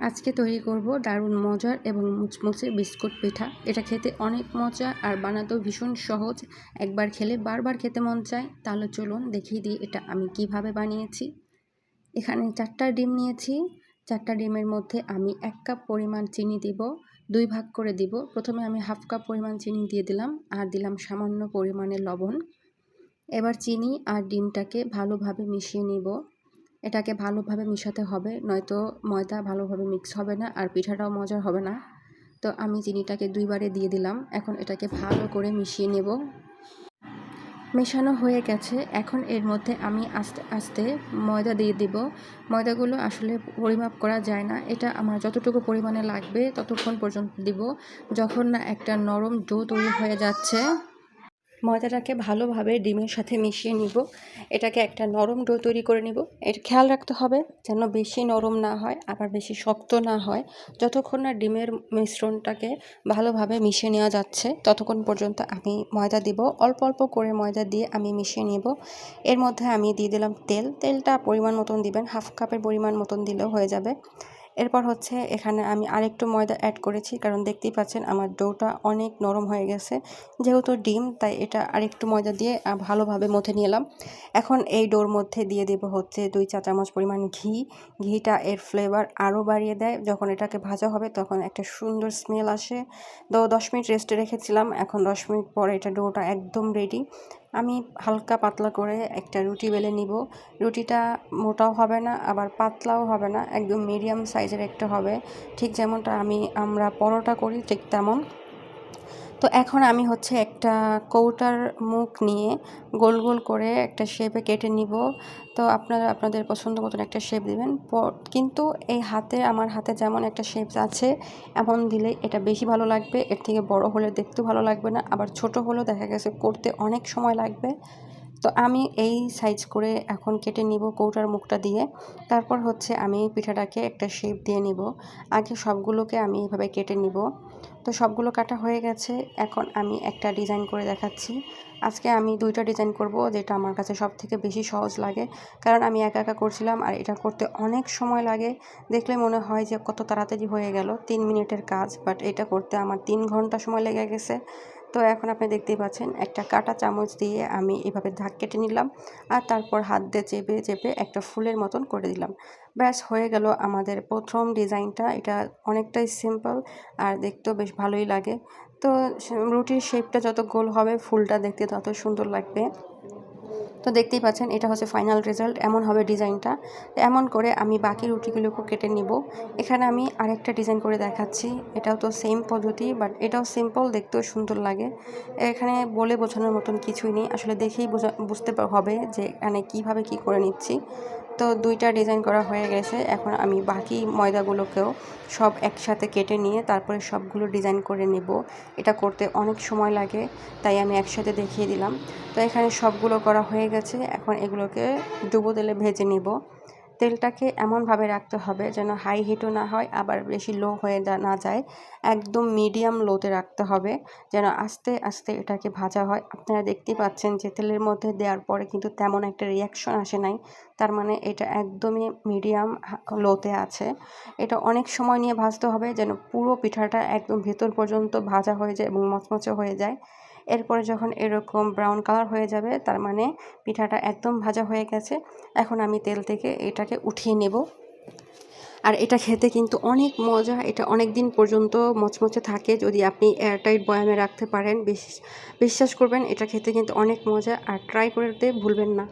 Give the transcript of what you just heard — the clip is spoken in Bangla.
আজকে তৈরি করব দারুণ মজার এবং মুচমুচে বিস্কুট পিঠা। এটা খেতে অনেক মজা আর বানাতেও ভীষণ সহজ। একবার খেলে বারবার খেতে মন চায়। তাহলে চলুন দেখিয়ে দিই এটা আমি কীভাবে বানিয়েছি। এখানে চারটা ডিম নিয়েছি। চারটা ডিমের মধ্যে আমি এক কাপ পরিমাণ চিনি দিব, দুই ভাগ করে দিব। প্রথমে আমি হাফ কাপ পরিমাণ চিনি দিয়ে দিলাম আর দিলাম সামান্য পরিমাণে লবণ। এবার চিনি আর ডিমটাকে ভালোভাবে মিশিয়ে নিব। এটাকে ভালোভাবে মিশাতে হবে, নয়তো ময়দা ভালোভাবে মিক্স হবে না আর পিঠাটাও মজার হবে না। তো আমি চিনিটাকে দুইবারে দিয়ে দিলাম, এখন এটাকে ভালো করে মিশিয়ে নেব। মেশানো হয়ে গেছে, এখন এর মধ্যে আমি আস্তে আস্তে ময়দা দিয়ে দিব। ময়দাগুলো আসলে পরিমাপ করা যায় না, এটা আমার যতটুকু পরিমাণে লাগবে ততক্ষণ পর্যন্ত দিব, যখন না একটা নরম ডো তৈরি হয়ে যাচ্ছে। ময়দাটাকে ভালোভাবে ডিমের সাথে মিশিয়ে নিব। এটাকে একটা নরম ডো তৈরি করে নিব। এর খেয়াল রাখতে হবে যেন বেশি নরম না হয়, আবার বেশি শক্ত না হয়। যতক্ষণ না ডিমের মিশ্রণটাকে ভালোভাবে মিশিয়ে নেওয়া যাচ্ছে, ততক্ষণ পর্যন্ত আমি ময়দা দিব। অল্প অল্প করে ময়দা দিয়ে আমি মিশিয়ে নিব। এর মধ্যে আমি দিয়ে দিলাম তেল। তেলটা পরিমাণ মতন দিবেন। হাফ কাপের পরিমাণ মতন দিলেও হয়ে যাবে। এরপর হচ্ছে এখানে আমি আরেকটু ময়দা অ্যাড করেছি, কারণ দেখতেই পাচ্ছেন আমার ডোটা অনেক নরম হয়ে গেছে। যেহেতু ডিম, তাই এটা আরেকটু ময়দা দিয়ে ভালোভাবে মথে নিলাম। এখন এই ডোর মধ্যে দিয়ে দেবো হচ্ছে দুই চা চামচ পরিমাণ ঘি। ঘিটা এর ফ্লেভার আরও বাড়িয়ে দেয়। যখন এটাকে ভাজা হবে, তখন একটা সুন্দর স্মেল আসে। দশ মিনিট রেস্টে রেখেছিলাম। এখন দশ মিনিট পরে এটা ডোটা একদম রেডি আমি হালকা পাতলা করে একটা রুটি বেলে নিব। রুটিটা মোটাও হবে না, আবার পাতলাও হবে না, একদম মিডিয়াম সাইজের একটা হবে। ঠিক যেমনটা আমি আমরা পরোটা করি, ঠিক তেমন। তো এখন আমি হচ্ছে একটা কৌটার মুখ নিয়ে গোল গোল করে একটা শেপে কেটে নিব। তো আপনারা, আপনাদের পছন্দ মতন একটা শেপ দিবেন। কিন্তু এই হাতে, আমার হাতে যেমন একটা শেপ আছে, এমন দিলে এটা বেশি ভালো লাগবে। এর থেকে বড় হলে দেখতে ভালো লাগবে না। আবার ছোট হলেও দেখা গেছে করতে অনেক সময় লাগবে। তো আমি এই সাইজ করে এখন কেটে নিব কৌটার মুখটা দিয়ে। তারপর হচ্ছে আমি পিঠাটাকে একটা শেপ দিয়ে নিব। আগে সবগুলোকে আমি এভাবে কেটে নিব। তো সবগুলো কাটা হয়ে গেছে। এখন আমি একটা ডিজাইন করে দেখাচ্ছি। আজকে আমি দুইটা ডিজাইন করব যেটা আমার কাছে সব থেকে বেশি সহজ লাগে। কারণ আমি একা একা করছিলাম আর এটা করতে অনেক সময় লাগে। দেখলে মনে হয় যে কত তাড়াতাড়ি হয়ে গেল। তিন মিনিটের কাজ বাট এটা করতে আমার তিন ঘণ্টা সময় লেগে গেছে। তো এখন আপনি দেখতেই পাচ্ছেন, একটা কাটা চামচ দিয়ে আমি এভাবে ধাক কেটে নিলাম আর তারপর হাত দিয়ে চেপে চেপে একটা ফুলের মতন করে দিলাম। ব্যাস, হয়ে গেল আমাদের প্রথম ডিজাইনটা। এটা অনেকটাই সিম্পল আর দেখতেও বেশ ভালোই লাগে। তো রুটির শেপটা যত গোল হবে, ফুলটা দেখতে তত সুন্দর লাগবে। তো দেখতেই পাচ্ছেন, এটা হচ্ছে ফাইনাল রেজাল্ট এমন হবে ডিজাইনটা। এমন করে আমি বাকি রুটিগুলোকে কেটে নিব। এখানে আমি আরেকটা ডিজাইন করে দেখাচ্ছি, এটাও তো সেম পদ্ধতি বাট এটাও সিম্পল দেখতেও সুন্দর লাগে। এখানে বলে বোঝানোর মতন কিছুই নেই, আসলে দেখেই বোঝা, বুঝতে হবে যে এখানে কীভাবে কী করে নিচ্ছি। তো দুইটা ডিজাইন করা হয়ে গেছে। এখন আমি বাকি ময়দাগুলোকেও সব একসাথে কেটে নিয়ে তারপরে সবগুলো ডিজাইন করে নেব। এটা করতে অনেক সময় লাগে, তাই আমি একসাথে দেখিয়ে দিলাম। তো এখানে সবগুলো করা হয়ে গেছে। এখন এগুলোকে ডুবো তেলে ভেজে নেব। তেলটাকে এমনভাবে রাখতে হবে যেন হাই হিটও না হয়, আবার বেশি লো হয়ে না যায়। একদম মিডিয়াম লোতে রাখতে হবে যেন আস্তে আস্তে এটাকে ভাজা হয়। আপনারা দেখতেই পাচ্ছেন যে তেলের মধ্যে দেওয়ার পরে কিন্তু তেমন একটা রিয়াকশন আসে নাই। তার মানে এটা একদমই মিডিয়াম লোতে আছে। এটা অনেক সময় নিয়ে ভাজতে হবে যেন পুরো পিঠাটা একদম ভেতর পর্যন্ত ভাজা হয়ে যায় এবং মচমচে হয়ে যায়। এরপরে যখন এরকম ব্রাউন কালার হয়ে যাবে, তার মানে পিঠাটা একদম ভাজা হয়ে গেছে, এখন আমি তেল থেকে এটাকে উঠিয়ে নেব। আর এটা খেতে কিন্তু অনেক মজা, এটা অনেক দিন পর্যন্ত মচমচে থাকে, যদি আপনি এয়ারটাইট বয়ামে রাখতে পারেন বিশ্বাস করবেন, এটা খেতে কিন্তু অনেক মজা, আর ট্রাই করতে ভুলবেন না।